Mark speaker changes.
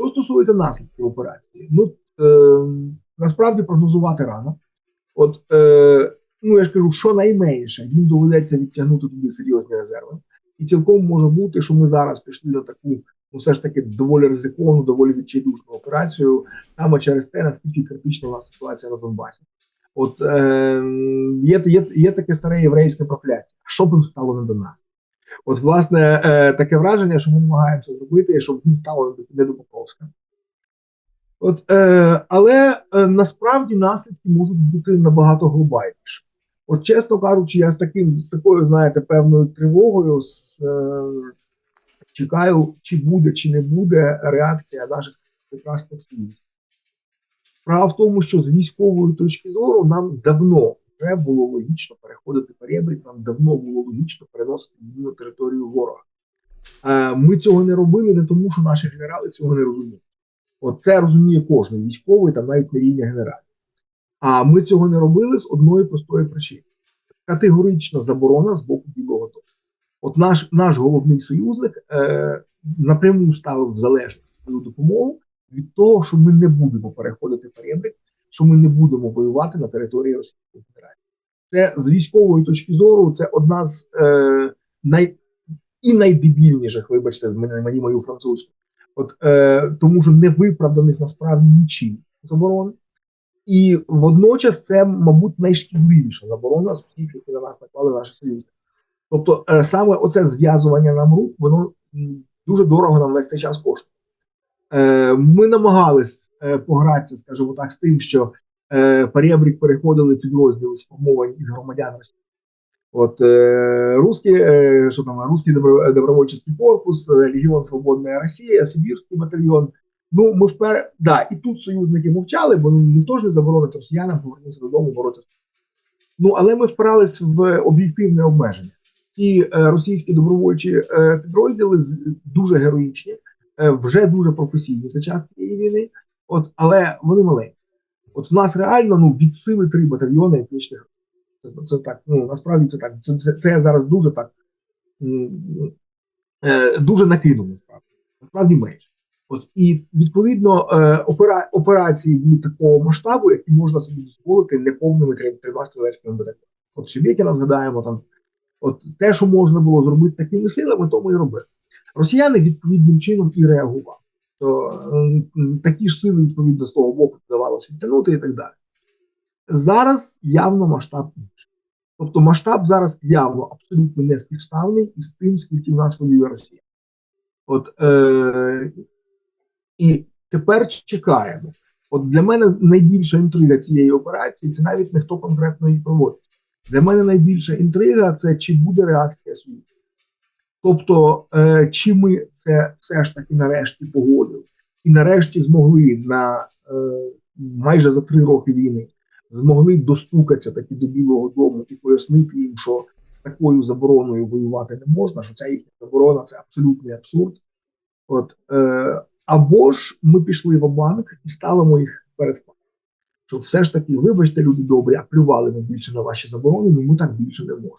Speaker 1: Що стосується наслідків операції, ну е, насправді прогнозувати рано. От е, ну я ж кажу, що найменше їм доведеться відтягнути туди серйозні резерви, і цілком може бути, що ми зараз пішли на таку, ну все ж таки доволі ризиковану, доволі відчайдушну операцію, саме через те, наскільки критична у нас ситуація на Донбасі. От е, є, є, є таке старе єврейське прокляття. Що б їм стало не до нас? От, власне, е, таке враження, що ми намагаємося зробити, щоб їм стало не до Покровська. От, е, але е, насправді наслідки можуть бути набагато глобальніші. От, чесно кажучи, я з таким з такою, знаєте, певною тривогою з, е, чекаю, чи буде, чи не буде реакція наших прекрасних союзів. Справа в тому, що з військової точки зору нам давно вже було логічно переходити перебрік, нам давно було логічно переносити війну на територію ворога. Е, ми цього не робили не тому, що наші генерали цього не розуміють. От це розуміє кожен військовий, там навіть на рівні генералів. А ми цього не робили з одної простої причини: категорична заборона з боку Білого Дому. От наш наш головний союзник е, напряму ставив свою допомогу від того, що ми не будемо переходити перебрік, що ми не будемо воювати на території Російської Федерації. Це з військової точки зору, це одна з е, най і найдебільніших, вибачте, мені, мою французьку. От е, тому, що не виправданих насправді нічим заборон. І водночас це, мабуть, найшкідливіша заборона з усіх, які на нас наклали наші союзники. Тобто, е, саме оце зв'язування нам рук, воно дуже дорого нам весь цей час коштує. Е, ми намагались е, погратися, скажімо так, з тим, що е, перебрік переходили підрозділи, сформовані із громадян Росії. От е, русський, е, що там, русський добро, добровольчий корпус, Легіон Свободна Росія, Сибірський батальйон. Ну, ми впер... да, і тут союзники мовчали, бо ніхто ж не заборонить росіянам повернутися додому, боротися. Ну, але ми впирались в об'єктивне обмеження. Ті е, російські добровольчі е, підрозділи дуже героїчні, вже дуже професійні за час цієї війни, от, але вони маленькі. От в нас реально ну, від сили три батальйони етнічних. Це, це так, ну насправді це так. Це, це, це зараз дуже так е, дуже накинув, насправді. Насправді менше. Ось і відповідно е, опера, операції будуть такого масштабу, які можна собі дозволити неповними трьома стрілецькими батальйонами. От Шебекіна згадаємо там. От те, що можна було зробити такими силами, тому і робили. Росіяни відповідним чином і реагували. То м, такі ж сили, відповідно, з того боку вдавалося відтягнути і так далі. Зараз явно масштаб інший. Тобто масштаб зараз явно абсолютно не співставний із тим, скільки в нас воює Росія. От е, і тепер чекаємо. От для мене найбільша інтрига цієї операції це навіть не хто конкретно її проводить. Для мене найбільша інтрига це чи буде реакція Союзу. Тобто, е, чи ми це все ж таки нарешті погодили, і нарешті змогли на е, майже за три роки війни змогли достукатися таки до Білого Дому і пояснити їм, що з такою забороною воювати не можна, що ця їхня заборона це абсолютний абсурд. От, е, або ж ми пішли в банк і ставимо їх перед фактом. Що все ж таки, вибачте, люди добрі, а плювали ми більше на ваші заборони, ну ми так більше не можемо.